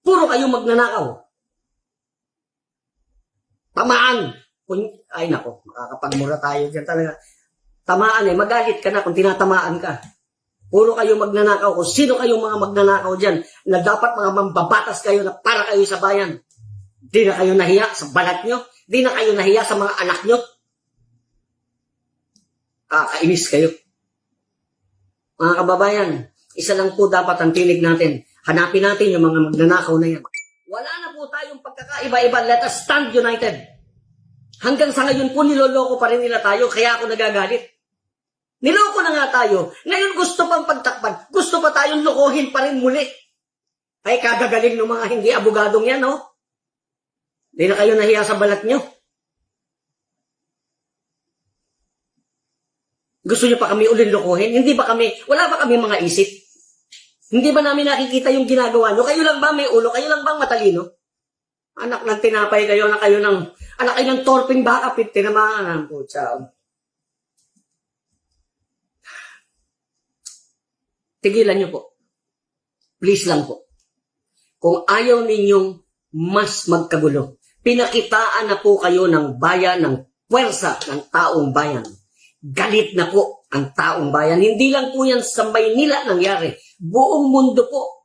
Puro kayo magnanakaw. Tamaan. Ay nako, makakapagmura tayo dyan talaga. Tamaan eh, magalit ka na kung tinatamaan ka. Puro kayo magnanakaw. Kung sino kayong mga magnanakaw dyan na dapat mga mambabatas kayo na para kayo sa bayan. Di na kayo nahiya sa balat nyo. Di na kayo nahiya sa mga anak nyo. Kakainis kayo. Mga kababayan, isa lang po dapat ang tinig natin. Hanapin natin yung mga magnanakaw na yan. Wala na po tayong pagkakaiba-iba. Let us stand united. Hanggang sa ngayon po niloloko pa rin nila tayo, kaya ako nagagalit. Niloko na nga tayo. Ngayon gusto pang pagtakpan. Gusto pa tayong lokohin pa rin muli. Ay kagagaling ng mga hindi abogadong yan, no? Hindi na kayo nahiya sa balat nyo. Gusto nyo pa kami ulit lokohin? Hindi ba kami, wala ba kami mga isip? Hindi ba namin nakikita yung ginagawa nyo? Kayo lang ba may ulo? Kayo lang bang matalino? Anak ng tinapay kayo na kayo ng, anak kayo ng torping baka, tinamaan ang putsa. Tigilan nyo po. Please lang po. Kung ayaw ninyong mas magkagulo, pinakitaan na po kayo ng bayan, ng puwersa ng taong bayan. Galit na po ang taong bayan. Hindi lang po yan sa Maynila nangyari. Buong mundo po